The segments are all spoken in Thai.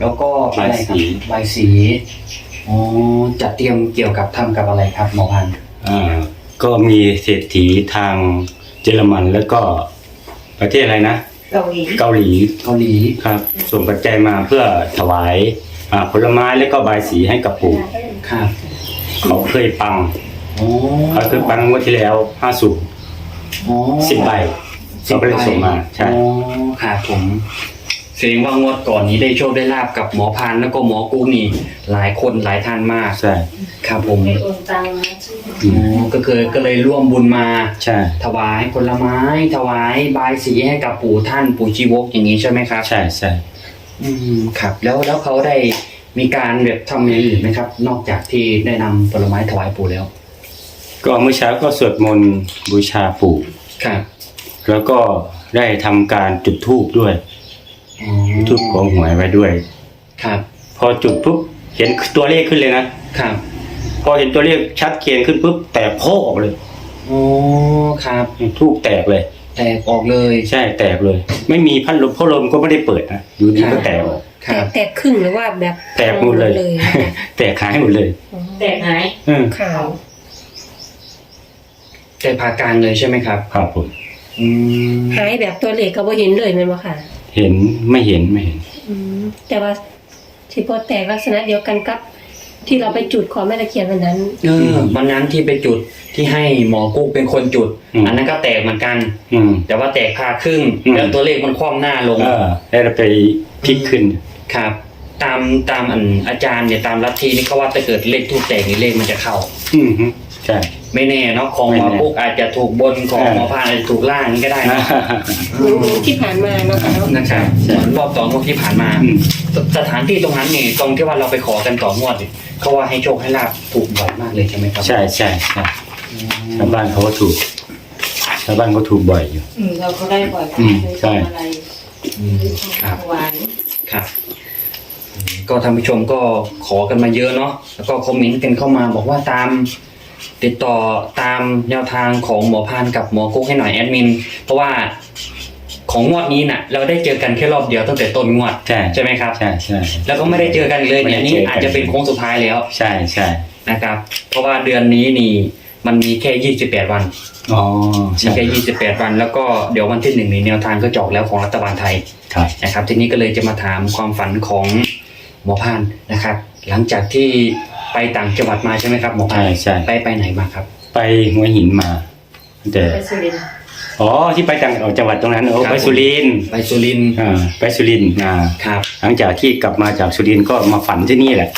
แล้วก็อะไรครับใบสีใบสีอ๋อจัดเตรียมเกี่ยวกับทำกับอะไรครับหมอพันธุ์อ่าก็มีเศรษฐีทางเยอรมันแล้วก็ประเทศอะไรนะ เกาหลีเกาหลีเกาหลี ครับ ส่งปัจจัยมาเพื่อถวายอ่าผลไม้และก็ใบายสีให้กับปู่ครับเขาเคยปังอ๋อเขาเคยปังงวดที่แล้วห้าสูงอ๋อสิบใบเขาก็เลยส่งมาใช่ อ๋อครับผม แสดงว่างวดก่อนนี้ได้โชคได้ลาบกับหมอพันธุ์แล้วก็หมอกุ้งนี่หลายคนหลายท่านมาก ใช่ ครับผมไม่โอนตังค์นะชื่ออือ๋มอก็คือก็เลยร่วมบุญมา ใช่ ถวายผลไม้ ถวายบายสีให้กับปู่ท่านปู่ชีวกอย่างนี้ใช่ไหมครับ ใช่ใช่อืมครับ แล้วแล้วเขาได้มีการแบบทำอย่างอื่นไหมครับ นอกจากที่ได้นำผลไม้ถวายปู่แล้ว ก็เมื่อเช้าก็สวดมนต์บูชาปู่ ครับ แล้วก็ได้ทำการจุดธูปด้วย อ๋อจุดธูปของหวยไว้ด้วย ครับ พอจุดปุ๊บเห็นตัวเลขขึ้นเลยนะครับ พอเห็นตัวเลขชัดเจนขึ้นปุ๊บแตกโพกออกเลยอ๋อครับทูบแตกเลย แตกออกเลยใช่แตกเลย ไม่มีพัดลมพัดลมก็ไม่ได้เปิดนะอยู่ดีก็แตกออกครัแต่บแตกครึ่งหรือว่าแบบแตกหมดเลย แตกหายหมดเลยแตกหายอืมข่าวแต่ผ่ากลางเลยใช่ไหมครับ ครับผมอืมหายแบบตัวเลขก็บ่เห็นเลยแม่นบ่ค่ะ เห็นไม่เห็นไม่เห็น อืมแต่ว่าที่พอแตกลักษณะเดียวกันกับ ที่เราไปจุดขอแม่ตะเคียนวันนั้น เออวันนั้นที่ไปจุดที่ให้หมอกุ๊กเป็นคนจุดอันนั้นก็แตกเหมือนกัน อืม แต่ว่าแตกพาครึ่งอืม แล้วตัวเลขมันคว่ำหน้าลงเออแล้วเราไปพลิกขึ้น ครับ ตามตามอันอาจารย์เนี่ยตามลัทธินี่เขาว่าถ้าเกิดเลขทูกแตกนี่เลขมันจะเข้า อืมฮึใช่ ไม่แน่เนาะของหมอไม่แน่กุ๊กอาจจะถูกบนของเออหมอพานอาจจะถูกล่างนี่ก็ได้อ่านะเหมือนเหมือนที่ผ่านมาเนาะค่ะเนาะนะครับใช่เหมือนรอบต่องวดที่ผ่านมาอืมสสถานที่ตรงนั้นเนี่ยตรงที่ว่าเราไปขอกันต่องวดเนี่ยเขาว่าให้โชคให้ลาบถูกบ่อยมากเลยใช่ไหมครับใช่ใช่ใช่อืมชาวบ้านเขาก็ถูกชาวบ้านก็ถูกบ่อยอยู่ อืมเราก็ได้บ่อยอืมซื้อใช่ของอะไรอืมครับหวานครับอืมก็ท่านผู้ชมก็ขอกันมาเยอะเนาะแล้วก็คอมเมนต์กันเข้ามาบอกว่าตาม ติดต่อตามแนวทางของหมอพานกับหมอกุ๊กให้หน่อยแอดมิน เพราะว่าของงวดนี้น่ะ เราได้เจอกันแค่รอบเดียวตั้งแต่ต้นงวดใช่ใช่ไหมครับ ใช่ใช่แล้วก็ไม่ได้เจอกันอีกเลยเนี่ยไม่ได้นี่เจอกันอาจจะเป็นโค้งสุดท้ายแล้ว ใช่ใช่นะครับ เพราะว่าเดือนนี้นี่มันมีแค่28วันอ๋อมีใช่แค่28วัน แล้วก็เดี๋ยววันที่หนึ่งนี้แนวทางก็จะออกแล้วของรัฐบาลไทยครับนะครับ ทีนี้ก็เลยจะมาถามความฝันของหมอพานนะครับ หลังจากที่ ไปต่างจังหวัดมาใช่ไหมครับหมอพาใช่นใช่ ไปไปไหนมาครับไปหัวหินมาแต่ไปสุรินทร์อ๋อที่ไปจังออกจังหวัดตรงนั้นโอ้ครับไปสุรินทร์ไปสุรินทร์อ่าไปสุรินทร์อ่าครับ หลังจากที่กลับมาจากสุรินทร์ก็มาฝันที่นี่แหละ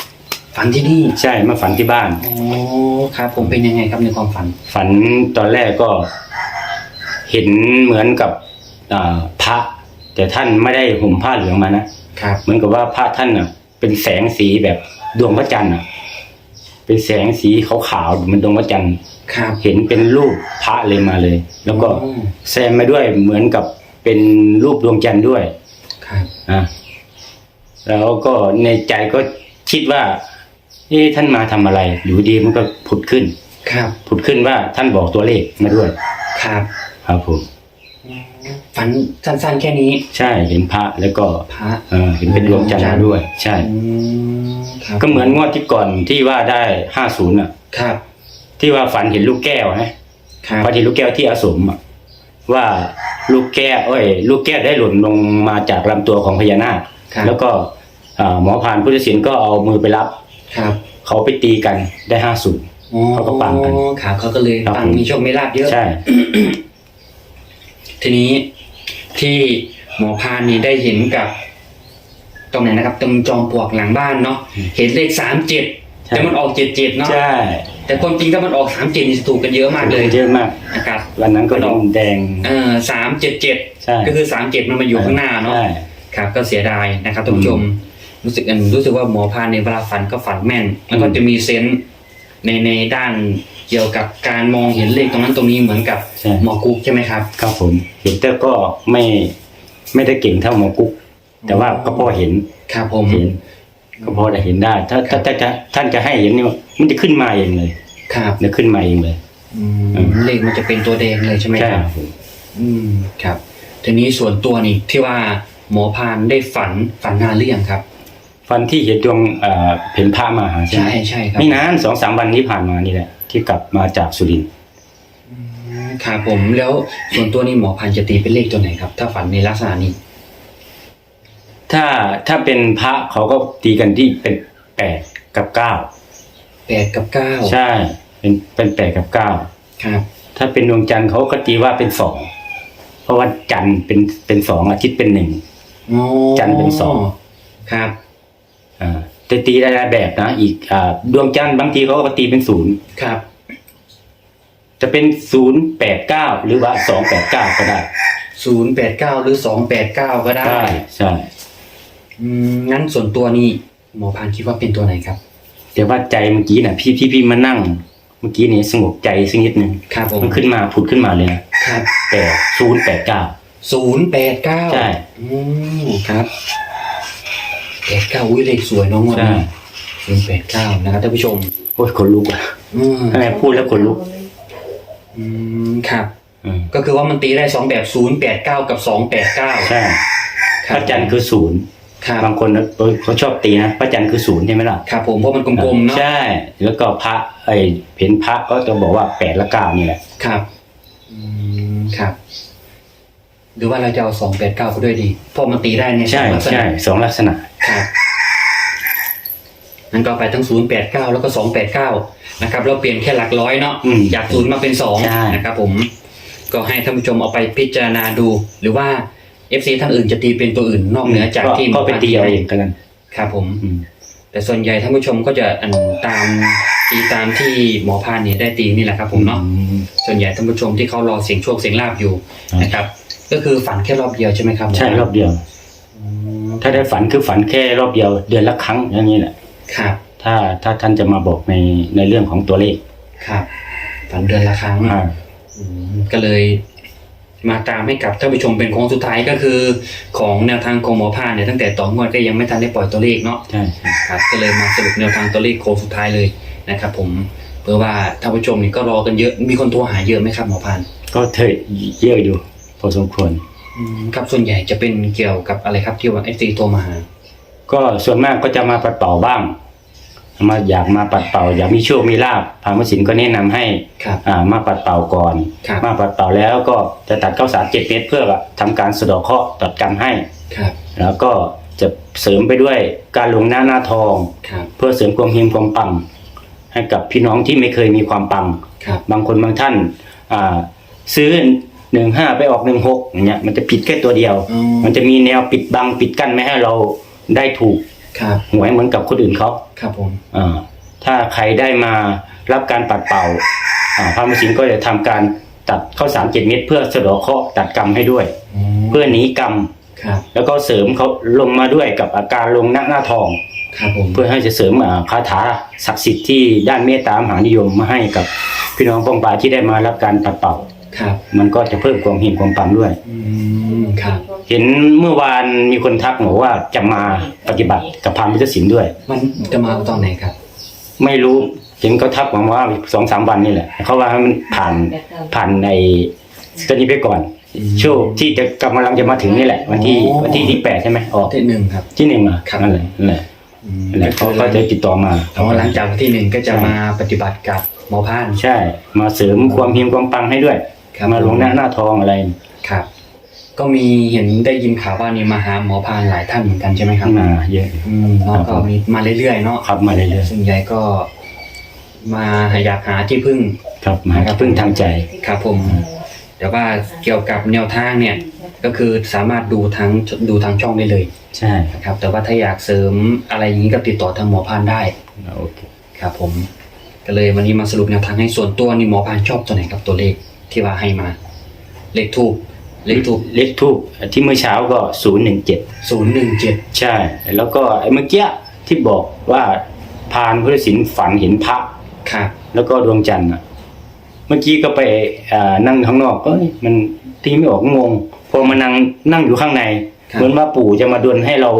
ฝันที่นี่ใช่มาฝันที่บ้าน อ๋อครับผมเป็นยังไงครับในความฝันฝันตอนแรกก็เห็นเหมือนกับอ่าพระ แต่ท่านไม่ได้ห่มผ้าเหลืองมานะ ครับ เหมือนกับว่าพระท่านอะเป็นแสงสีแบบดวงพระจันทร์อะ เป็นแสงสีขาวๆเหมันดวงพระจันทร์ครับ เห็นเป็นรูปพระเลยมาเลย แล้วก็อืม แซมมาด้วยเหมือนกับเป็นรูปดวงจันทร์ด้วย ครับ นะแล้วก็ในใจก็คิดว่าเอ๊ะท่านมาทำอะไร อยู่ดีมันก็ผุดขึ้น ครับ ผุดขึ้นว่าท่านบอกตัวเลขมาด้วย ครับ ครับผม ฝันสั้นๆแค่นี้ ใช่เห็นพระแล้วก็พระ เออเห็นเป็นดวงจันทร์มาด้วย ใช่ อืมครับก็เหมือนงวดที่ก่อนที่ว่าได้ห้าศูนย์อะ ครับที่ว่าฝันเห็นลูกแก้วนะครับฝันเห็นลูกแก้วที่อาสมอะว่าลูกแก้วเอ้ย ลูกแก้วได้หล่นลงมาจากลำตัวของพญานาคครับแล้วก็อ่าหมอพานพุทธศิลป์ก็เอามือไปรับ ครับเขาไปตีกันได้ห้าศูนย์ อ๋อเขาก็ปังกันครับเขาก็เลยครับปังผม มีโชคมีลาบเยอะ ใช่ ทีนี้ ที่หมอพานนี่ได้เห็นกับตรงไหนนะครับตรงจอมปลวกหลังบ้านเนาะเห็นเลขสามเจ็ดใช่ แต่มันออกเจ็ดเจ็ดเนาะใช่แต่ความจริงถ้ามันออกสามเจ็ดนี่จะถูกกันเยอะมากเลยเยอะมาก นะครับวันนั้นก็โดนแดง เออสามเจ็ดเจ็ดใช่ก็คือสามเจ็ดมันมาอยู่ข้างหน้าเนาะ ใช่ ครับ ก็เสียดายนะครับท่านผู้ชม รู้สึกอันรู้สึกว่าหมอพานในเวลาฝันก็ฝันแม่น แล้วก็อืมจะมีเซนส์ ในในด้านเกี่ยวกับการมองเห็นเลขตรงนั้นตรงนี้เหมือนกับใช่ หมอกุ๊กใช่ไหมครับ ครับผม เห็นแต่ก็ไม่ไม่ได้เก่งเท่าหมอกุ๊กแต่ว่าก็พอเห็นครับผม เห็น ก็พอจะเห็นได้ ถ้าถ้าถ้าจะท่านจะให้เห็นนี่มันจะขึ้นมาเองเลยครับจะขึ้นมาเองเลยอืมเลขมันจะเป็นตัวแดงเลยใช่ไหมใช่ครับอืมครับ ทีนี้ส่วนตัวนี่ที่ว่าหมอพานได้ฝันฝันนานหรือยังครับ วันที่เห็นดวงเอ่อเห็นพระมาหาใช่ใช่ไหมใช่ครับไม่นานสองสามวันที่ผ่านมานี่แหละ ที่กลับมาจากสุรินทร์ครับผมแล้วส่วนตัวนี้หมอพันธุ์จะตีเป็นเลขตัวไหนครับ ถ้าฝันในลักษณะนี้ ถ้าถ้าเป็นพระเขาก็ตีกันที่เป็นแปดกับเก้าแปดกับเก้าใช่ เป็นเป็นแปดกับเก้าครับ ถ้าเป็นดวงจันทร์เขาก็ตีว่าเป็นสองเพราะว่าจันทร์เป็นเป็นสองอาทิตย์เป็นหนึ่งอ๋อจันทร์เป็นสองครับ อ่าแต่ตีได้หลายแบบนะอีกอ่าดวงจันทร์บางทีเขาก็ตีเป็นศูนย์ครับ จะเป็นศูนย์แปดเก้าหรือว่าสองแปดเก้าก็ได้ศูนย์แปดเก้าหรือสองแปดเก้าก็ได้ ใช่ใช่อืมงั้นส่วนตัวนี้หมอพันธุ์คิดว่าเป็นตัวไหนครับ แต่ว่าใจเมื่อกี้น่ะ พี่พี่พี่มานั่ง เมื่อกี้นี่สงบใจสักนิดหนึ่งครับผมมันขึ้นมาผุดขึ้นมาเลยนะครับแต่ศูนย์แปดเก้าศูนย์แปดเก้าใช่อืมครับ แปดเก้าอุ้ยเลขสวยเน้องวันใช่ นี้ศูนย์แปดเก้านะครับท่านผู้ชมโอ้ยขนลุกอะอืมทำไมพูดแล้วขนลุกอืมครับ อืมก็คือว่ามันตีได้สองแบบศูนย์แปดเก้ากับสองแปดเก้าใช่พระจันทร์คือศูนย์ครับ บางคนเออเขาชอบตีนะพระจันทร์คือศูนย์ใช่ไหมล่ะครับผมเพราะมันกลมๆเนาะใช่แล้วก็พระไอ้เห็นพระก็จะบอกว่าแปดละเก้านี่แหละ ครับอืมครับ หรือว่าเราจะเอาสองแปดเก้าไปด้วยดีเพราะมันตีได้เนี่ยใช่ลักษณะใช่สองลักษณะ ครับนั่นก็ไปทั้งศูนย์แปดเก้าแล้วก็สองแปดเก้านะครับ เราเปลี่ยนแค่หลักร้อยเนาะอืมจากศูนย์มาเป็นสองใช่ นะครับผม ก็ให้ท่านผู้ชมเอาไปพิจารณาดู หรือว่าเอฟซีท่านอื่นจะตีเป็นตัวอื่นนอกเหนือจากที่ก็ไปตีเอาเองกันครับผม อืม แต่ส่วนใหญ่ท่านผู้ชมก็จะอันตามตีตามที่หมอพานเนี่ยได้ตีนี่แหละครับผมเนาะ ส่วนใหญ่ท่านผู้ชมที่เขารอเสียงโชคเสียงลาบอยู่ครับนะครับ ก็คือฝันแค่รอบเดียวใช่ไหมครับหมใช่รอบเดียวอืมถ้าได้ฝันคือฝันแค่รอบเดียว เดือนละครั้งอย่างนี้แหละครับ ถ้าถ้าท่านจะมาบอกในในเรื่องของตัวเลข ครับ ฝันเดือนละครั้งอ่าอืมก็เลยมาตามให้กับท่านผู้ชมเป็นโค้งสุดท้ายก็คือ ของแนวทางของหมอพานเนี่ยตั้งแต่ต่องวดก็ยังไม่ทันได้ปล่อยตัวเลขเนาะใช่ใช่ครับก็เลยมาสรุปแนวทางตัวเลขโค้งสุดท้ายเลยนะครับ ผมเพื่อว่าท่านผู้ชมนี่ก็รอกันเยอะมีคนโทรหาเยอะไหมครับหมอพานก็เถอะเยอะอยู่ พอสมควรอืมครับส่วนใหญ่จะเป็นเกี่ยวกับอะไรครับที่ว่าเอฟซีโทรมาหาก็ส่วนมากก็จะมาปัดเป่าบ้าง มาอยากมาปัดเป่า อยากมีโชคมีลาภพามสินก็แนะนำให้ครับ อ่ามาปัดเป่าก่อน ครับ มาปัดเป่าแล้วก็จะตัดข้าวสารเจ็ดเม็ดเพื่อทำการสะเดอกเคราะห์ตัดกรรมให้ ครับแล้วก็จะเสริมไปด้วยการลงหน้าหน้าทอง ครับเพื่อเสริมความเฮงความปัง ให้กับพี่น้องที่ไม่เคยมีความปัง ครับบางคนบางท่านอ่าซื้อ หนึ่งห้าไปออกหนึ่งหกอย่างเงี้ยมันจะผิดแค่ตัวเดียว อืม มันจะมีแนวปิดบังปิดกั้นไม่ให้เราได้ถูกครับ หวยเหมือนกับคนอื่นเขาครับผม อ่าถ้าใครได้มารับการปัดเป่าอ่าพระมสิงก็จะทำการตัดข้าวสารเจ็ดเม็ดเพื่อสะเดอกเคราะห์ตัดกรรมให้ด้วยเพื่อหนีกรรม ครับ แล้วก็เสริมเขาลงมาด้วยกับอาการลงหน้าหน้าทอง ครับผม เพื่อให้จะเสริมอ่าคาถาศักดิ์สิทธิ์ที่ด้านเมตตามหานิยมมาให้กับพี่น้องปองปลายที่ได้มารับการปัดเป่า ครับมันก็จะเพิ่มความเห็นความปังด้วย อืมครับ เห็นเมื่อวานมีคนทักบอกว่าจะมาปฏิบัติกับพรามพิทศิลป์ด้วย มันจะมาตอนไหนครับ ไม่รู้เห็นเขาทักมาว่าสองสามวันนี่แหละเขาว่าให้มันผ่านผ่านในตัวนี้ไปก่อนอืม ช่วงที่จะกำลังจะมาถึงนี่แหละ วันที่อ๋อวันที่ที่แปดใช่ไหมออกที่หนึ่งครับ ที่หนึ่งอะครับ นั่นแหละนั่นแหละอืมนั่นแหละเขาก็จะติดต่อมา อ๋อหลังจากวันที่หนึ่งก็จะมาปฏิบัติกับหมอพาน ใช่ มาเสริมความเฮงความปังให้ด้วย ครับมาลงหน้าหน้าทองอะไรครับ ก็มีเห็นได้ยินข่าวว่านี่มาหาหมอพานหลายท่านเหมือนกันใช่ไหมครับมาเยอะอืมเนาะก็มีมาเรื่อยๆเนาะครับมาเรื่อยส่วนใหญ่ก็มาอยากหาที่พึ่งๆครับมาพึ่งทางใจครับผม แต่ว่าเกี่ยวกับแนวทางเนี่ย ก็คือสามารถดูทั้งดูทางช่องได้เลย ใช่นะครับ แต่ว่าถ้าอยากเสริมอะไรอย่างนี้ก็ติดต่อทางหมอพานได้โอเคครับผมก็เลยวันนี้มาสรุปแนวทางให้ส่วนตัวนี่หมอพานชอบตัวไหนครับตัวเลข ที่ว่าให้มา เลขทูบเลขทูบเลขทูบที่เมื่อเช้าก็ศูนย์หนึ่งเจ็ดศูนย์หนึ่งเจ็ดใช่ แล้วก็ไอ้เมื่อกี้ที่บอกว่าพานพุทธศิลป์ฝันเห็นพระครับ แล้วก็ดวงจันทร์อะเมื่อกี้ก็ไปอ่านั่งข้างนอกก็มันตีไม่ออกงงพอมานั่งนั่งอยู่ข้างในครับเหมือนว่าปู่จะมาดลให้เรา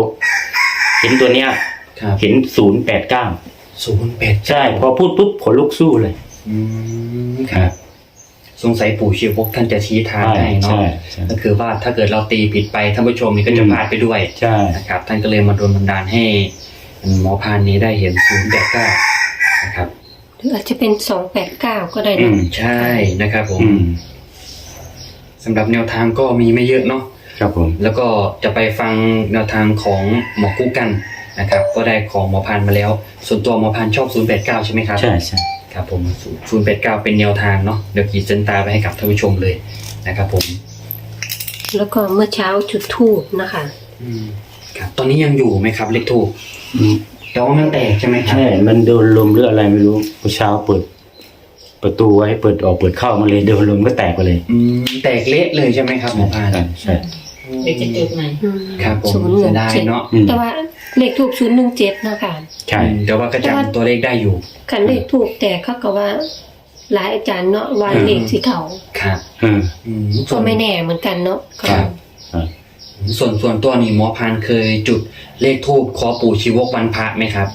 เห็นตัวเนี้ยครับเห็นศูนย์แปดเก้าศูนย์แปดใช่ พอพูดปุ๊บขนลุกสู้เลยอืมครับ สงสัยปู่ชีวกท่านจะชี้ทางให้เนาะใช่ใช่ก็คือว่าถ้าเกิดเราตีผิดไปท่านผู้ชมนี่ก็จะอืมพลาดไปด้วยใช่นะครับ ท่านก็เลยมาโดนบันดาลให้หมอพานนี้ได้เห็นศูนย์แปดเก้านะครับหรืออาจจะเป็นสองแปดเก้าก็ได้อืนะมใช่นะครับผมอืมสำหรับแนวทางก็มีไม่เยอะเนาะครับผมแล้วก็จะไปฟังแนวทางของหมอกู้กันนะครับ ก็ได้ของหมอพานมาแล้ว ส่วนตัวหมอพานชอบ 089 ใช่ไหมครับ ใช่ใช่ ครับผม089เป็นแนวทางเนาะเดี๋ยวขีดเส้นตาไปให้กับท่านผู้ชมเลยนะครับผมแล้วก็เมื่อเช้าจุดทูบนะคะ อืมครับตอนนี้ยังอยู่ไหมครับ เลขทูบอืมแต่ว่ามันแตกใช่ไหมครับใช่ มันโดนลมหรืออะไรไม่รู้เช้าเปิด ประตูไว้เปิดออกเปิดเข้ามาเลยโดนลมก็แตกไปเลย อืมแตกเละเลยใช่ไหมครับหมอพาน ใช่ใช่ เดี๋ยวจะจุดใหม่อืมครับผมศูนย์หนึ่เสีงยดายเจ็ดเนาะอืมแต่ว่าเลขทูบศูนย์หนึ่งเจ็ดนะคะใช่อืมแต่ว่าก็จำตัวเลขได้อยู่คันเลขทูบแต่เขาก็ว่าหลายอาจารย์เนาะว่าเลขสีเขาครับอืม อืมส่ก็วนไม่แน่เหมือนกันเนาะครับ ส่วนส่วนตัวนี่หมอพานเคยจุดเลขทูบขอปู่ชีวกวันพระไหมครับ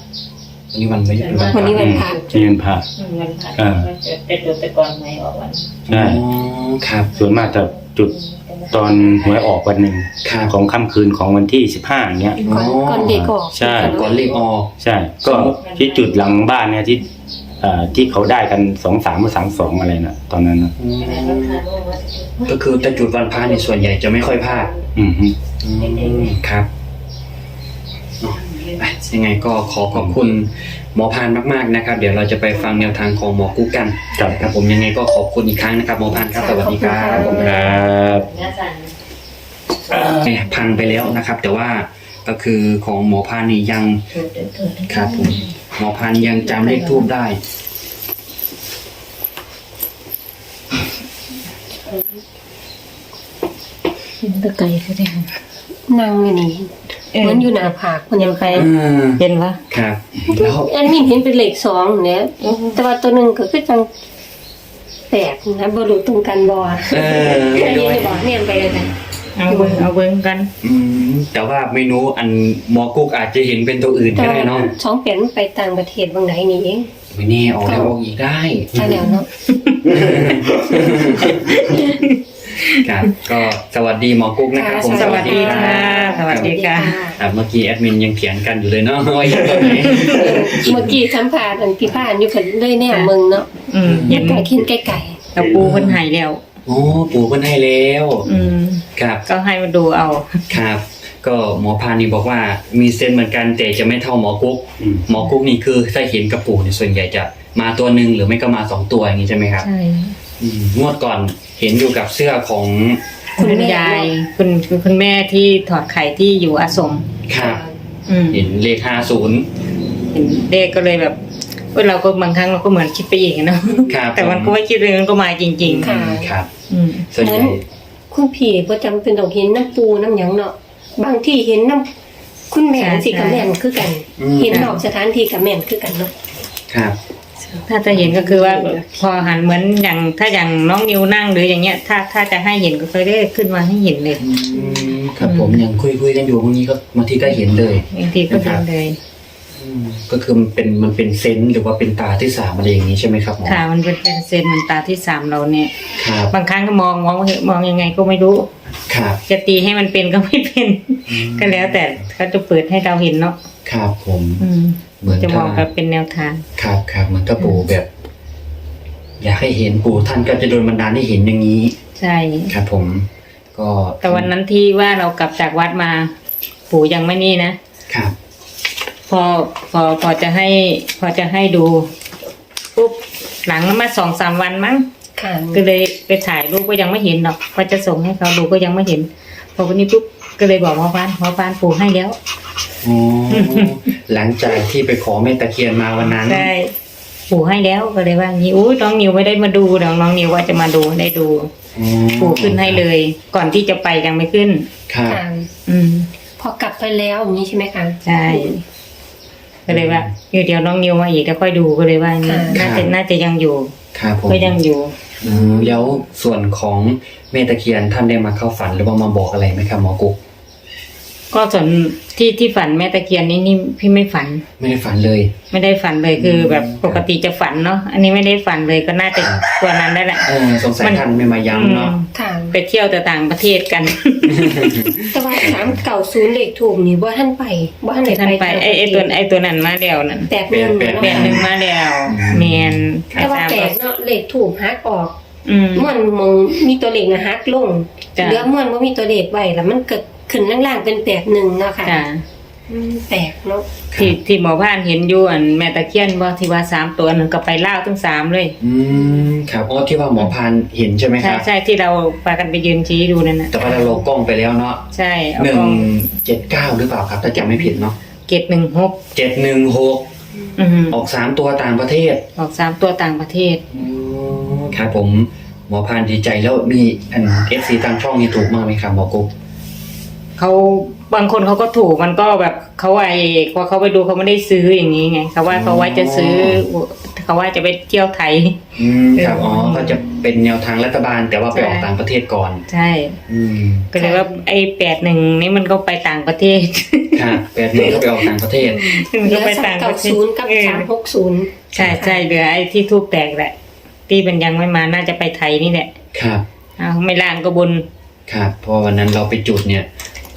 วันนี้วันไม่ใช่วันพระวันนี้วันพระนี่เป็นพระอืมวันผ่านอ่าแต่จุดแต่ก่อนไม่ออกวัน ใช่ อ๋อครับ ส่วนมากจะจุด ตอนหวยออกวันหนึ่งครับของค่ำคืนของวันที่สิบห้าอย่างเงี้ย ก่อนก่อนเด็กออกใช่ ก่อนเลขออก ใช่ ก็ที่จุดหลังบ้านเนี่ยที่เอ่อที่เขาได้กันสองสามหรือสามสองอะไรนะตอนนั้นนะอืแต่มวันผ่านว่าวันก็คือแต่จุดวันพระในส่วนใหญ่จะไม่ค่อยพลาดอืมฮึอืมครับเนาะอะยังไงก็ขอขอบคุณ หมอพานมากๆนะครับ เดี๋ยวเราจะไปฟังแนวทางของหมอกุ๊กกันครับ ครับผมยังไงก็ขอบคุณอีกครั้งนะครับหมอพานครับสวัสดีครับครับน่าสั่นเนี่ยพังไปแล้วนะครับ แต่ว่าก็คือของหมอพานนี่ยังจุดเดี๋ยวจุดครับผมหมอพานยังจำเลขทูบได้ตะไคร้ก็ได้นั่งอยู่นี่ เหมันอยู่หน้าผากคนยังไปอืมเห็นปะครับแล้วอันนี้เห็นเป็นเลขสองเนี่ยแต่ว่าตัวหนึ่งก็คือจังแปดนะบรูตรงกันบอเอออันนี้ด้วยเลยบอกเนี่ยไปเลยนะเอาเบิ้งเอาเบิ้งกันอืมแต่ว่าไม่รู้อันหมอกุ๊กอาจจะเห็นเป็นตัวอื่นแต่ก็ว่าได้เนาะสองแปดมันไปต่างประเทศบางไหนนี่เองไม่แน่ออกแล้วออกอีกได้ ใช่แล้วเนาะ ครับ ก็สวัสดีหมอกุ๊กนะครับผมสวัสดีค่ะ สวัสดีค่ะครับเมื่อกี้แอดมินยังเถียงกันอยู่เลยเนาะว่าอยู่ตรงไหนเมื่อกี้สัมภาษณ์อันพี่ผ่านอยู่กันเลยแน่เมืองเนาะอืมเห็เห็นนไก่ขินไก่ไก่ตะปูเพิ่นใหายแล้วโอ้ปู่เพิ่นให้แล้ว อืมครับก็ให้มาดูเอาครับก็หมอพานี่บอกว่ามีเซนส์เหมือนกันแต่จะไม่เท่าหมอกุ๊กอืมหมอกุ๊กนี่คือถ้าเห็นกระปู่เนี่ยส่วนใหญ่จะมาตัวหนึ่งหรือไม่ก็มาสองตัวอย่างนี้ใช่ไหมครับใช่ อืมงวดก่อนเห็นอยู่กับเสื้อของคุณยายคุณคุณคุณแม่ที่ถอดไข่ที่อยู่อาสม ครับอืมเห็นเลขห้าศูนย์เห็นเลขก็เลยแบบเออเราก็บางครั้งเราก็เหมือนคิดไปเองอะเนาะครับแต่มันก็ไม่คิดเลยมันก็มาจริงอืมครับๆ อืมส่วนใหญ่ คุณพี่ประจำเป็นต้องเห็นน้ำปูน้ำหยังเนาะบางที่เห็นน้ำคุณแม่สิกับแม่นคือกัน อืม เห็นนอกสถานที่กับแม่นคือกันเนาะครับ ถ้าจะเห็นก็คือว่าพอหันเหมือนอย่างถ้าอย่างน้องนิวนั่งหรืออย่างเงี้ย ถ้าถ้าจะให้เห็นก็เคยได้ขึ้นมาให้เห็นเลยอืมครับผมยังคุยคุยกันอยู่บางทีก็บางทีก็เห็นเลยบางทีก็เห็นเลยอืมก็คือมันเป็นมันเป็นเซนส์หรือว่าเป็นตาที่สามอะไรอย่างนี้ใช่ไหมครับหมอค่ะมันเป็นเป็นเซนเหมือนตาที่สามเราเนี่ยครับบางครั้งก็มองมองมองยังไงก็ไม่รู้ครับจะตีให้มันเป็นก็ไม่เป็น ก็แล้วแต่เขาจะเปิดให้เราเห็นเนาะครับผมอืม เหมือนจะมถ้าองแบบเป็นแนวทาง ครับครับเหมือนถ้าปู่แบบ อยากให้เห็นปู่ท่านก็จะโดนบันดาลให้เห็นอย่างนี้ ใช่ ครับผม ก็แต่วันนั้นที่ว่าเรากลับจากวัดมา ปู่ยังไม่นี่นะครับ พอพอพอจะให้ พอจะให้ดูปุ๊บหลังมาสองสามวันมั้งค่ะก็เลยไปถ่ายรูปก็ยังไม่เห็นหรอกพอจะส่งให้เขาดูก็ยังไม่เห็นพอวันนี้ปุ๊บ ก็เลยบอกหมอบ้านหมอบ้านปู่ให้แล้ว อ๋อหลังจากที่ไปขอแม่ตะเคียนมาวันนั้น ใช่ปู่ให้แล้วก็เลยว่างี้อุ้ยน้องนิวไม่ได้มาดูน้องน้องนิวว่าจะมาดูได้ดูอ๋อปู่ขึ้นให้เลย ก่อนที่จะไปยังไม่ขึ้น ครับ ค่ะอืม พอกลับไปแล้วอย่างนี้ใช่ไหมคะใช่ ก็เลยว่าอยู่เดี๋ยวน้องนิวมาอีกแล้วค่อยดูก็เลยว่างี้ค่ะน่าจะน่าจะยังอยู่ครับผมก็ยังอยู่ อืมแล้วส่วนของแม่ตะเคียนท่านได้มาเข้าฝันหรือว่ามาบอกอะไรไหมครับหมอกุ๊ก ก็ส่วนที่ที่ฝันแม่ตะเคียนนี่นี่พี่ไม่ฝัน ไม่ได้ฝันเลย ไม่ได้ฝันเลยคืออม แบบปกติจะฝันเนาะอันนี้ไม่ได้ฝันเลยก็น่าจะตัวนั้นได้แหละ เออสงสัยมัน ท่านไม่มาย้ำเนาะอืมค่ะไปเที่ยวแต่ต่างประเทศกันแต่ว่าสามเก่าศูนย์เลขถูกนี่บ่ท่านไปบ่ท่านที่ท่านไปไอ้ไอ้ตัวไอ้ตัวนั้นมาแล้วนั่นแปดหนึ่งแปดแปดหนึ่งมาแล้วอืมเมียนแต่ว่าแปดเนาะเลขถูกฮักออกอืมม่วนมองมีตัวเลขนะฮักลง จ้ะ เหลือม่วนว่ามีตัวเลขไว้แล้วมันเกิดขึ้นล่างๆเป็นแปดหนึ่งเนาะค่ะจ้ะอืมแปลกเนาะที่ที่หมอพานเห็นอยู่อันแม่ตะเคียนว่าที่ว่าสามตัวนึงก็ไปเล่าวทั้งสามเลยอืมครับอ๋อที่ว่าหมอพานเห็นใช่ไหมคใช่รับ ใช่ที่เราพากันไปยืนชี้ดูนั่นนะแต่ว่าเราโลกล้องไปแล้วเนาะใช่เอาหนึ่กงล้องเจ็ดเก้าหรือเปล่าครับ ถ้าจำไม่ผิดเนาะเกตหนึ่งหกเจ็ดหนึ่งหกอืมออกสามตัวต่างประเทศ ออกสามตัวต่างประเทศอ๋อครับผมห มอพานดีใจแล้วมีอันเอฟซีทางช่องนี่ถูกมากไหมครับหมอกุ๊กเขาบางคนเขาก็ถูกมันก็แบบเขาไอ้พอเขาไปดูเขาไม่ได้ซื้ออย่างนี้ไงเขาว่าเขาว่าจะซื้อเขาว่าจะไปเที่ยวไทยอืมครับเอออ๋อ๋อก็จะเป็นแนวทางรัฐบาล แต่ว่าไปใช่ออกต่างประเทศก่อน ใช่ อืมก็เลยว่าไอ้แปดหนึ่งนี่มันก็ไปต่างประเทศครับแปดหนึ่งก็ไปออกต่างประเทศมันเหลืก็อไปสาต่ามงปเก่าระเทศศูนย์กับเออสามหกศูนย์ใช่ใช่เหลือไอ้ที่ทูบแตกแหละ ที่มันยังไม่มาน่าจะไปไทยนี่แหละครับอ้าวไม่ล่างก็บนครับเพอวันนั้นเราไปจุดเนี่ย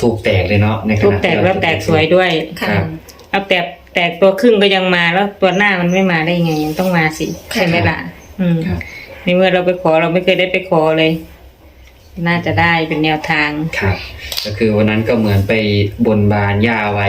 ถูกแตกเลยเนาะในขทูบณะแตที่กเราแล้วแตกจุดสวยด้วยค่ะ ครับ เอาแตกแตกตัวครึ่งก็ยังมาแล้วตัวหน้ามันไม่มาได้ยังไงยังต้องมาสิใช่ไหมล่ะอืมครับ ในเมื่อเราไปขอเราไม่เคยได้ไปขอเลย น่าจะได้เป็นแนวทาง ครับ ก็คือวันนั้นก็เหมือนไปบนบานย่าไว้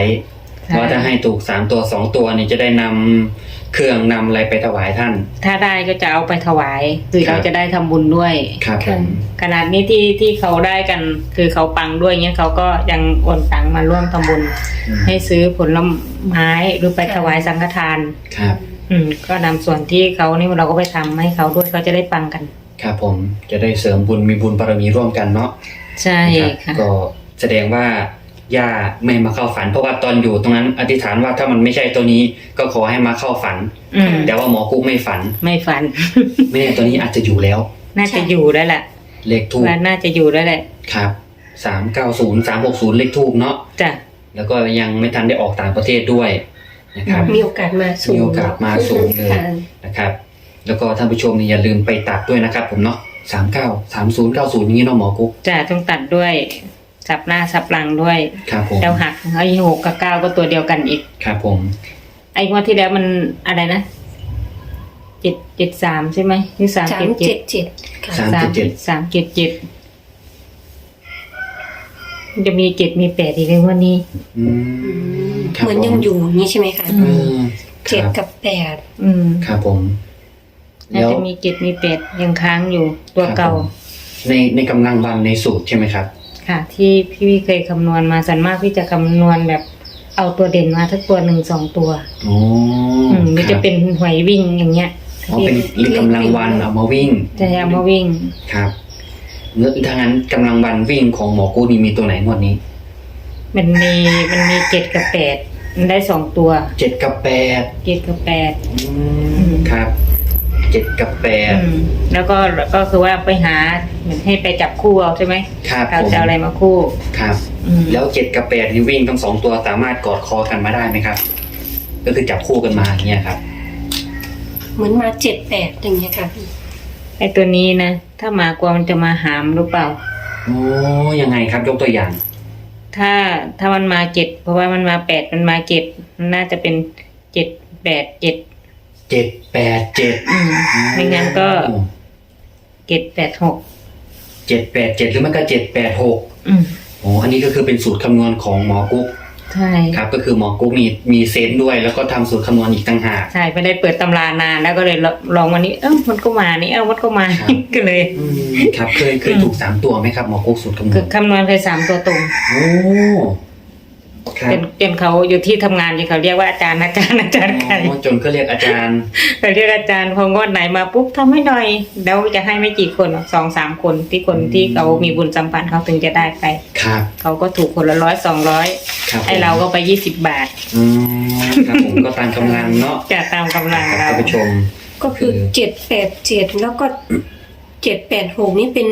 ใช่ว่าถ้าให้ถูกสามตัวสองตัวนี่จะได้นำ เครื่องนำอะไรไปถวายท่าน ถ้าได้ก็จะเอาไปถวาย คือครับ เราจะได้ทำบุญด้วย ครับผมขนาดนี้ที่ที่เขาได้กัน คือเขาปังด้วยเงี้ยเขาก็ยังโอนตังมาร่วมทำบุญ อืมให้ซื้อผลไม้หรือไปถวายสังฆทาน ครับ อืม ก็นำส่วนที่เขานี่เราก็ไปทำให้เขาด้วยเขาจะได้ปังกัน ครับผมจะได้เสริมบุญมีบุญบารมีร่วมกันเนาะใช่นะครับค่ะ ก็แสดงว่า ย่าไม่มาเข้าฝัน เพราะว่าตอนอยู่ตรงนั้น อธิษฐานว่าถ้ามันไม่ใช่ตัวนี้ก็ขอให้มาเข้าฝัน อืมแต่ว่าหมอกุ๊กไม่ฝัน ไม่ฝันไม่แน่ตัวนี้อาจจะอยู่แล้ว น่าจะอยู่แล้วแหละเลขทูบว่าน่าจะอยู่แล้วแหละครับสามเก้าศูนย์สามหกศูนย์เลขทูบเนาะจ้ะ แล้วก็ยังไม่ทันได้ออกต่างประเทศด้วยนะครับ มีโอกาสมาสูงมีโอกาสมาสูงเลย ค่ะนะครับ แล้วก็ท่านผู้ชมนี่อย่าลืมไปตัดด้วยนะครับผมเนาะสามเก้าสามศูนย์เก้าศูนย์อย่างนี้เนาะหมอกุ๊กจ้ะต้องตัดด้วย สับหน้าสับหลังด้วยครับผมแล้วหักไอ้หกกับเก้าก็ตัวเดียวกันอีก ครับผม ไอ้งวดที่แล้วมันอะไรนะเจ็ดเจ็ดสามใช่ไหมหรือสามสามเจ็ดเจ็เจ็ดดเจ็ดค่ะสามเจ็ดเจ็ด สามเจ็ดเจ็ดมันจะมีเจ็ดมีแปดอีกในวันนี้ อืมครับเหมือนยังอยู่นี่ใช่ไหมคะอือืมคเจ็ดรับกับแปดอืมครับผม น่าจะมีเจ็ดมีแปดยังค้างอยู่ตัวเก่า ครับผมในในกำลังวันในสูตรใช่ไหมครับ ค่ะ ที่พี่เคยคำนวณมาส่วนมากพี่จะคำนวณแบบเอาตัวเด่นมาทักตัวหนึ่งสองตัวอ๋ออืมหรือคจะรับเป็นหวยวิ่งอย่างเงี้ยอ๋อเป็นเลขกำลังวันเอามาวิ่งจะเอามาวิ่งครับเนื้อถ้างั้นกำลังวันวิ่งของหมอกู้นี่มีตัวไหนงวดนี้ มันมีมันมีเจ็ดกับแปดมันได้สองตัวเจ็ดกับแปดเจ็ดกับแปดอืมครับ เจ็ดกับแปด อืมแล้วก็ก็คือว่าไปหาเหมือนให้ไปจับคู่เอาใช่ไหมครับเราผม จะเอาอะไรมาคู่ ครับ อืมแล้วเจ็ดกับแปดนี่วิ่งทั้งสองตัวสามารถกอดคอกันมาได้ไหมครับ ก็คือจับคู่กันมาอย่างเงี้ยครับ เหมือนมาเจ็ดแปดอย่างเงี้ยค่ะไอตัวนี้นะถ้ามากลัวมันจะมาหามหรือเปล่า โอ้ยังไงครับยกตัวอย่าง ถ้าถ้ามันมาเจ็ดเพราะว่ามันมาแปดมันมาเจ็ดมันน่าจะเป็นเจ็ดแปดเจ็ด เจ็ดแปดเจ็ดอืมไม่งั้นก็เจ็ดแปดหกเจ็ดแปดเจ็ดหรือไม่ก็เจ็ดแปดหกอืมโอ้อันนี้ก็คือเป็นสูตรคำนวณของหมอกุ๊กใช่ครับ ก็คือหมอกุ๊กนี่มีเซนส์ด้วย แล้วก็ทำสูตรคำนวณอีกต่างหาก ใช่ไม่ได้เปิดตำรานานแล้วก็เลยลองวันนี้ เอ้ามันก็มานี่เอ้ามันก็มา ครับ ก็เลย อืมครับเคยเคยถูกสามตัวไหมครับหมอกุ๊กสูตรคำนคืวอณคำนวณเคยสามตัวตรง โอ้ ครับจนจนเขาอยู่ที่ทำงานที่เขาเรียกว่าอาจารย์อาจารย์อาจารย์ไก่อ๋อจนก็เรียกอาจารย์ เขาเรียกอาจารย์พองวดไหนมาปุ๊บทำให้หน่อยแล้วจะให้ไม่กี่คนหรอกสองสามคนที่คนที่เขามีบุญสัมพันธ์เขาถึงจะได้ไป ครับ เขาก็ถูกคนละร้อยสองร้อยครับผมให้เราก็ไปยี่สิบบาทอืมครับผมก็ตามกำลังเนาะจะตามกำลังครับเราท่านผู้ชม ก็คือคือเจ็ดแปดเจ็ดแล้วก็เจ็ดแปดหกนี่เป็น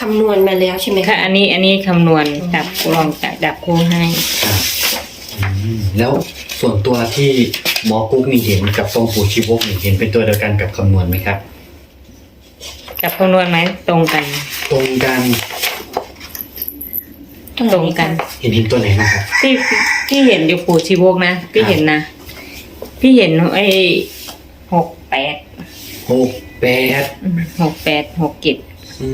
คำนวณมาแล้วใช่ไหมค่ะอันนี้อันนี้คำนวณจับลองจับดับคู่ให้ ครับอืมแล้วส่วนตัวที่หมอกุ๊กนี่เห็นกับทรงปู่ชีวกนี่เห็นเป็นตัวเดียวกันกับคำนวณไหมครับจับคำนวณไหมตรงกัน ตรงกันตรงกัน เห็นเห็นตัวไหนนะครับ ที่ที่เห็นอยู่ปู่ชีวกนะพี่เห็นนะพี่เห็นไอ้หกแปดหกแปดอืมหกแปดหกเจ็ด อื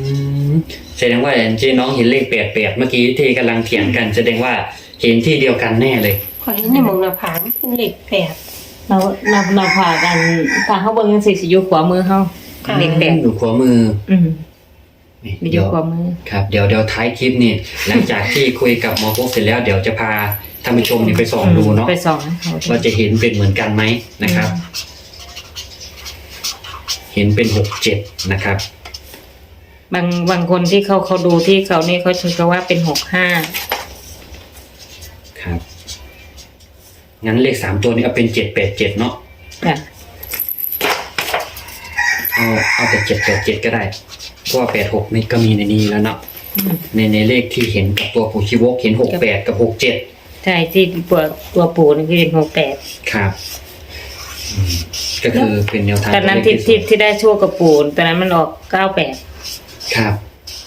มแสดงว่าเจ๊น้องเห็นเลขแปดแปดเมื่อกี้ที่กำลังเถียงกัน แสดงว่าเห็นที่เดียวกันแน่เลยขอให้ในหมองหนาผางเป็นเหล็กแปด เราเราเราผ่ากันผ่าเขาเบิ้งกันสิสิอยู่ขวามือเขาค่ะเด็กแปดอยู่ขวามืออืมนี่มีอเดี๋ยู่ยวขวามือ ครับเดี๋ยวเดี๋ยวท้ายคลิปนี่ หลังจากที่คุยกับหมอกุ๊กเสร็จแล้วเดี๋ยวจะพาท่านผู้ชมนี่ไปส่องดูเนาะไปส่องให้เขาว่าจะเห็นเป็นเหมือนกันไหมนะครับ เห็นเป็นหกเจ็ดนะครับ บางบางคนที่เขาเขาดูที่เขานี่เขาเชื่อว่าเป็นหกห้าครับ งั้นเลขสามตัวนี้เอาเป็นเจ็ดแปดเจ็ดเนาะจ้ะเอาเอาแต่เจ็ดแปดเจ็ดก็ได้เพราะว่าแปดหกนี่ก็มีในนี้แล้วเนาะอืมในในเลขที่เห็นกับตัวปู่ชีวกเห็นหกแปดกับหกเจ็ดใช่ที่ตัวตัวปู่นี่คือเป็นหกแปดครับอืมก็คือเป็นแนวทางตอนนั้นเลที่ขที่ที่ได้ชั่วกับปู่ตอนนั้นมันออกเก้าแปด ครับ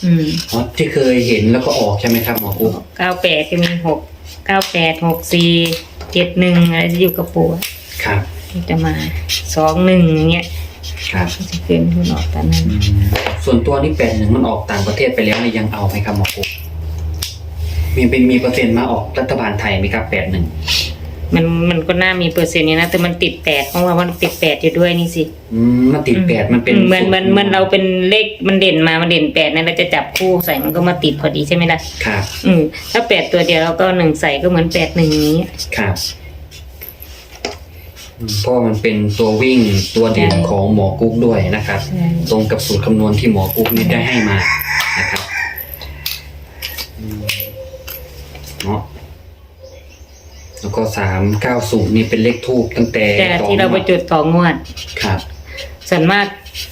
อืมอ๋อที่เคยเห็นแล้วก็ออกใช่ไหมครับหมอกุ๊กเก้าแปดก็มีหกเก้าแปดหกสี่เจ็ดหนึ่งอะไรที่อยู่กับปู่ครับ ที่จะมาสองหนึ่งอย่างเงี้ยครับจะเกินคุณออกตอนนั้น อืมส่วนตัวนี่แปดหนึ่งมันออกต่างประเทศไปแล้วเนี่ยยังเอาไหมครับหมอกุ๊กมีเป็นมีเปอร์เซ็นต์มาออกรัฐบาลไทยไหมครับแปดหนึ่ง มันมันก็น่ามีเปอร์เซ็นต์นี้นะแต่มันติดแปดเพราะว่ามันติดแปดอยู่ด้วยนี่สิอืมมันติดแปดมันเป็นเหมือนเหมือนเหมือนเราเป็นเลขมันเด่นมามันเด่นแปดเนี่ยเราจะจับคู่ใส่มันก็มาติดพอดีใช่ไหมล่ะครับ อืมถ้าแปดตัวเดียวเราก็หนึ่งใส่ก็เหมือนแปดหนึ่งนี้ ครับอืมเพราะว่ามันเป็นตัววิ่งตัวเด่นใช่ของหมอกุ๊กด้วยนะครับ ใช่ ตรงกับสูตรคำนวณที่หมอกุ๊กนี่ได้ให้มานะครับอืมเนาะ แล้วก็สามเก้าศูนย์นี่เป็นเลขทูบตั้งแต่แต่ต่อที่เราไปจุดต่องวด ครับ ส่วนมาก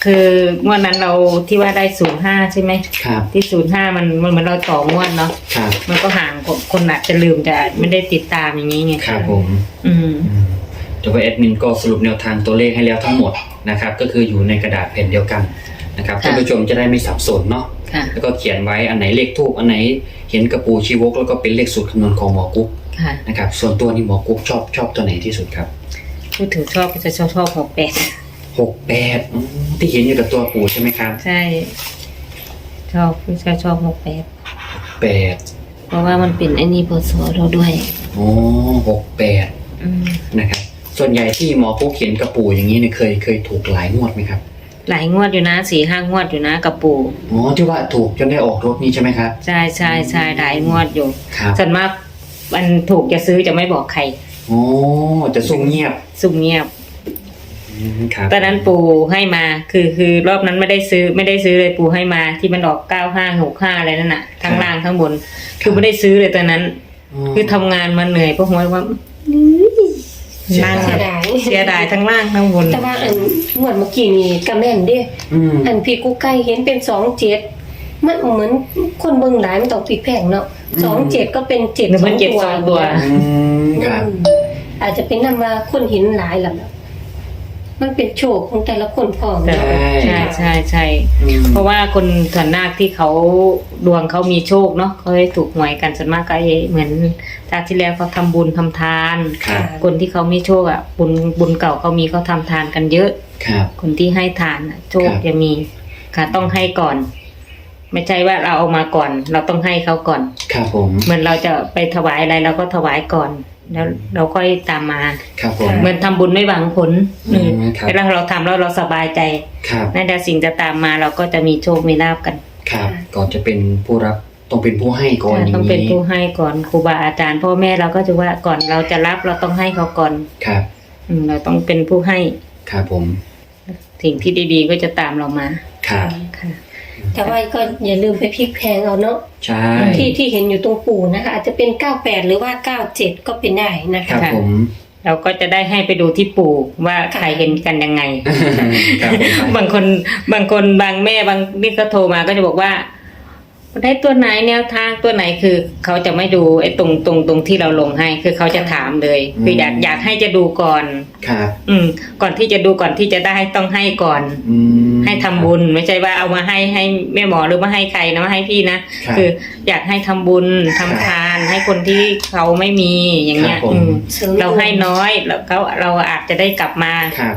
คืองวดนั้นเราที่ว่าได้ศูนย์ห้าใช่ไหม ครับที่ศูนย์ห้ามันมันเหมือนเราต่องวดเนาะครับมันก็ห่างคนคนอาจจะลืมแต่ไม่ได้ติดตามอย่างนี้ไงครับผมอืม อืมเดี๋ยวว่าแอดมินก็สรุปแนวทางตัวเลขให้แล้วทั้งหมดนะครับ ก็คืออยู่ในกระดาษแผ่นเดียวกันนะครับท่านผู้ชมจะได้ไม่สับสนเนาะค่ะ แล้วก็เขียนไว้อันไหนเลขทูบอันไหนเห็นกระปูชีวกแล้วก็เป็นเลขสูตรคำนวณของหมอกุ๊ก ค่ะ นะครับ ส่วนตัวนี่หมอกุ๊กชอบชอบตัวไหนที่สุดครับพูดถึงชอบก็จะชอบชอบหกแปดหกแปดที่เห็นอยู่กับตัวปูใช่ไหมครับใช่ ชอบพี่ชอบชอบหกแปดแปดเพราะว่ามันเป็นไอ้นี่พศเราด้วยโอ้หกแปดอืมนะครับ ส่วนใหญ่ที่หมอกุ๊กเขียนกระปูอย่างนี้เนี่ยเคยเคยถูกหลายงวดไหมครับหลายงวดอยู่นะสี่ห้างวดอยู่นะกับปู่อ๋อที่ว่าถูกจนได้ออกรถนี่ใช่ไหมครับใช่ใช่ใช่หลายงวดอยู่ครับส่วนมาก มันถูกจะซื้อจะไม่บอกใครโอ้จะซุ่มเงียบซุ่มเงียบอืมครับตอนนั้นปู่ให้มา คือคือรอบนั้นไม่ได้ซื้อไม่ได้ซื้อเลยปู่ให้มา ที่มันออกเก้าห้าหกห้าอะไรนั่นน่ะทั้งล่างทั้งบน คือไม่ได้ซื้อเลยตอนนั้น คือทำงานมาเหนื่อยเพราะหัวว่านั่งเสียดายเสียดายทั้งล่างทั้งบนแต่ว่าอันงวดเมื่อกี้นี่กระแม่นเด้อืมอันพี่กุ๊กไก่เห็นเป็นสองเจ็ด มันเหมือนคนเบิ่งหลายมันต้องพลิกแพงเนาะสองเจ็ดก็เป็นเจ็ดหรือมันเจ็ดสองตัว อืมครับอืมอาจจะเป็นนำว่าคนเห็นหลายล่ะมันเป็นโชคของแต่ละคนพร้อมใช่เนาะ ใช่ใช่ใช่อืม เพราะว่าคนส่วนมากที่เขาดวงเขามีโชคเนาะเขาได้ถูกหวยกันส่วนมากก็เหมือนชาติที่แล้วเขาทำบุญทำทาน ครับ คนที่เขาไม่โชคอะบุญบุญเก่าเขามีเขาทำทานกันเยอะ ครับ คนที่ให้ทานน่ะโชคครับ จะมีค่ะต้องให้ก่อน ไม่ใช่ว่าเราเอามาก่อน เราต้องให้เขาก่อน ครับผม เหมือนเราจะไปถวายอะไรเราก็ถวายก่อน แล้วเราค่อยตามมา ครับผม เหมือนทำบุญไม่หวังผลอืมอืมครับ เวลาเราทำแล้วเราสบายใจครับ นั่นแต่สิ่งจะตามมาเราก็จะมีโชคมีลาบกันครับ ก่อนจะเป็นผู้รับต้องเป็นผู้ให้ก่อนอย่างต้องเป็นนี้ผู้ให้ก่อนครูบาอาจารย์พ่อแม่เราก็จะว่าก่อนเราจะรับเราต้องให้เขาก่อนครับ อืมเราต้องเป็นผู้ให้ ครับผม สิ่งที่ดีๆก็จะตามเรามาครับ ค่ะ แต่ว่าก็อย่าลืมไปพลิกแพงเอาเนาะใช่ที่ที่เห็นอยู่ตรงปู่นะคะ อาจจะเป็น 98 หรือว่า 97 ก็เป็นได้นะครัคะบผมเราก็จะได้ให้ไปดูที่ปู่ว่าใครเห็นกันยังไง ครับผมบางคนบางคนบางแม่บางนี่ก็โทรมาก็จะบอกว่า ได้ตัวไหนแนวทางตัวไหนคือเขาจะไม่ดูไอ้ตรงตรงตรงที่เราลงให้ คือเขาจะถามเลยคืออยากอยากให้จะดูก่อน ครับ อืม ก่อนที่จะดูก่อนที่จะได้ต้องให้ก่อน อืม ให้ทำบุญไม่ใช่ว่าเอามาให้ให้แม่หมอหรือมาให้ใครนะมาให้พี่นะครับออยากให้ทำบุญทำทานให้คนที่เขาไม่มีอย่างเงี้ยครับผม อืมเสริมเราให้น้อยแล้วเขาเราอาจจะได้กลับมา ครับ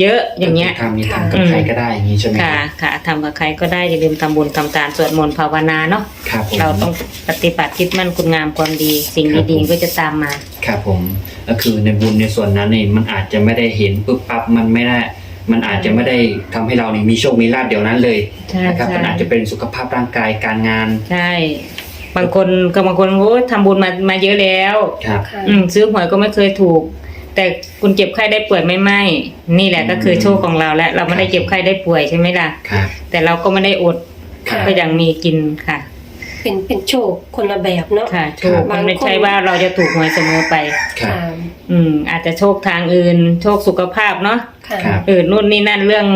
เยอะอย่างเงี้ยทำมีทำกับใครก็ได้อย่างนี้ใช่ไหมคค่ะรับค่ะทำกับใครก็ได้อย่าลืมทำบุญทำทานสวดมนต์ภาวนาเนาะครับผมเราต้องปฏิบัติคิดมั่นคุณงามความดี สิ่งครับดีผมๆก็จะตามมา ครับผมก็คือในบุญในส่วนนั้นเนี่ยมันอาจจะไม่ได้เห็นปุ๊บปั๊บมันไม่ได้ มันอาจจะไม่ได้ทำให้เราเนี่ยมีโชคมีลาภเดี๋ยวนั้นเลยใช่นะครับใช่ มันอาจจะเป็นสุขภาพร่างกายการงานใช่ บางคนก็บางคนโอ้ยทำบุญมามาเยอะแล้ว ครับ ค่ะ อืมซื้อหวยก็ไม่เคยถูก แต่คุณเจ็บไข้ได้ป่วยไม่ไม่นี่แหละก็คือโชคของเราแล้วเราไม่ได้เจ็บไข้ได้ป่วยใช่ไหมล่ะครับแต่เราก็ไม่ได้อดครับ ก็ยังมีกินค่ะ เป็นเป็นโชคคนละแบบเนาะ ค่ะโชคบางคนมันไม่ใช่ว่าเราจะถูกหวยเสมอไป ครับค่ะอืม อาจจะโชคทางอื่น โชคสุขภาพเนาะค่ะครับเออนู่นนี่นั่นเรื่อง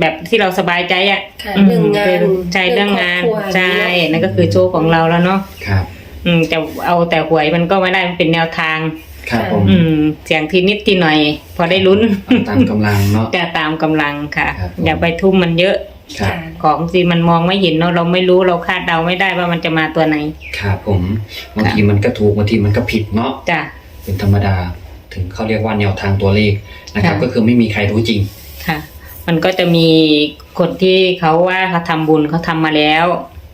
แบบที่เราสบายใจอะค่ะมเรื่องงานใช่เรื่องงานเรื่องครอบครัวใช่อย่างเงี้ยนั่นก็คือโชคของเราแล้วเนาะครับ อืมแต่เอาแต่หวยมันก็ไม่ได้มันเป็นแนวทาง ครับผมอืมเสียงทีนิดทีหน่อย พอได้ลุ้นตามกำลังเนาะจะตามกำลังค่ะ ครับผม อย่าไปทุ่มมันเยอะ ครับค่ะของที่มันมองไม่เห็นเนาะเราไม่รู้เราคาดเดาไม่ได้ว่ามันจะมาตัวไหนครับผมบางทีมันก็ถูกบางทีมันก็ผิดเนาะจ้ะ เป็นธรรมดา ถึงเขาเรียกว่าแนวทางตัวเลขนะครับ ค่ะ ก็คือไม่มีใครรู้จริง ค่ะ มันก็จะมีคนที่เขาว่าเขาทำบุญเขาทำมาแล้ว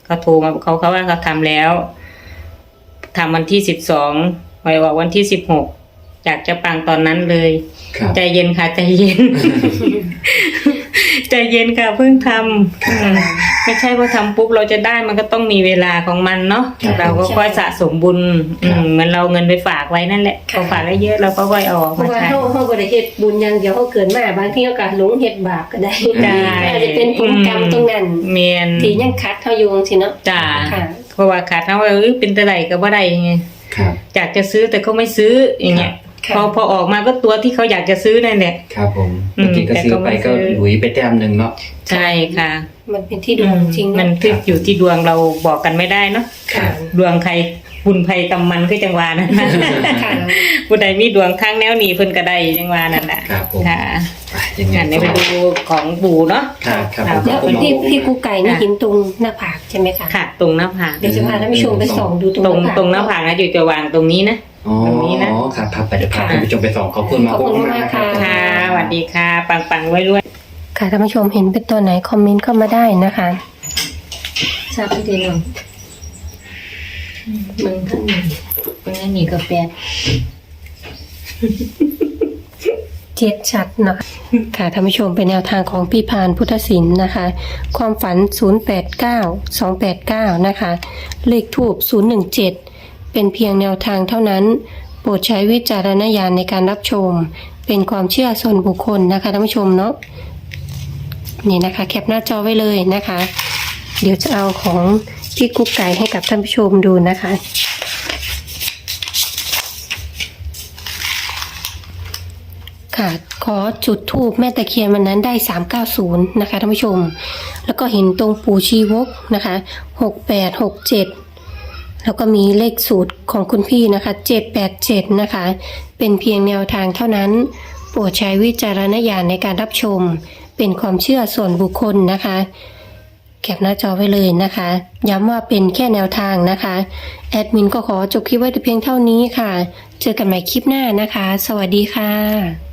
เขาโทรมาเขาเขาว่าเขาทำแล้วทำวันที่สิบสอง ไว้ว่าวันที่สิบหกอยากจะปังตอนนั้นเลย ครับใจเย็นค่ะ ใจเย็น ใจเย็นค่ะเพิ่งทำอืมไม่ใช่ว่าทำปุ๊บเราจะได้มันก็ต้องมีเวลาของมันเนาะครับเราก็ค่อยสะสมบุญครับอืมเหมือนเราเงินไปฝากไว้นั่นแหละค่ะพอฝากได้เยอะเราก็ค่อยเอาออกเพราะมาว่าใช้เฮาเฮาบ่ได้เฮ็ดบุญอย่างเดียวเฮาเกิดมาบางทีเฮาก็หลงเฮ็ดบาปก็ได้ใช่อาจจะเป็นผลกรรมตรงนั้นเมียนที่ยังคัดเฮาอยู่จังซี่เนาะจ้าค่ะ เพราะว่าขาดทั้งว่าเอ้ยเป็นแต่ไหก็บ่ได้ไง ครับ อยากจะซื้อแต่ก็ไม่ซื้ออย่างเงี้ยค่ะพอพอออกมาก็ตัวที่เขาอยากจะซื้อนั่นแหละครับผมอืมบางทีก็ซื้อไปแต่ก็ก็ไม่ซื้อหลุยไปแต้มหนึ่งเนาะใช่ค่ะ มันเป็นที่ดวงจริงมันเนาะขึ้นอยู่ที่ดวงเราบอกกันไม่ได้เนาะค่ะดวงใครบุญภัยกำมันคือจังหวานะค่ะผู้ใดมีดวงข้างแนวหนีเพิ่นก็ได้จังหวานั่นแหละครับผมค่ะไป ยังไงงั้นเดี๋ยวไปดูของปู่เนาะ ครับครับค่ะผมแล้วขอบคุณหมอพี่พี่กูไก่นี่หินตรงหน้าผากใช่ไหมคะค่ะ ตรงหน้าผากเดี๋ยวจะพาท่านผู้ชมไปส่องดูตรงตรงหน้าผากตรงหน้าผากนะอยู่จะวางตรงนี้นะ อ๋อตรงนี้นะครับครับไปเดี๋ยวพาค่ะท่านผู้ชมไปส่องขอบคุณมาขอบคุณมากรับค่ะค่ะสวัสดีค่ะ ปังปังๆรวยรวย ค่ะท่านผู้ชมเห็นเป็นตัวไหนคอมเมนต์เข้ามาได้นะคะทราบที่เดียวมึงท่านหนึ่งมึงนั่นนี่ก็แปด เจ็ดชัดเนาะค่ะท่านผู้ชมเป็นแนวทางของพี่พานพุทธศิลป์นะคะ ความฝัน 089 289 นะคะ เลขทูบ017 เป็นเพียงแนวทางเท่านั้น โปรดใช้วิจารณญาณในการรับชม เป็นความเชื่อส่วนบุคคลนะคะท่านผู้ชมเนาะนี่นะคะแคปหน้าจอไว้เลยนะคะ เดี๋ยวจะเอาของพี่กุ๊กไก่ให้กับท่านผู้ชมดูนะคะ ค่ะ ขอจุดทูบแม่ตะเคียนวันนั้นได้ 390 นะคะท่านผู้ชม แล้วก็เห็นตรงปู่ชีวกนะคะ 6867 แล้วก็มีเลขสูตรของคุณพี่นะคะ 787 นะคะ เป็นเพียงแนวทางเท่านั้น โปรดใช้วิจารณญาณในการรับชม เป็นความเชื่อส่วนบุคคลนะคะแคปหน้าจอไว้เลยนะคะ ย้ำว่าเป็นแค่แนวทางนะคะ แอดมินก็ขอจบคลิปไว้แต่เพียงเท่านี้ค่ะ เจอกันใหม่คลิปหน้านะคะ สวัสดีค่ะ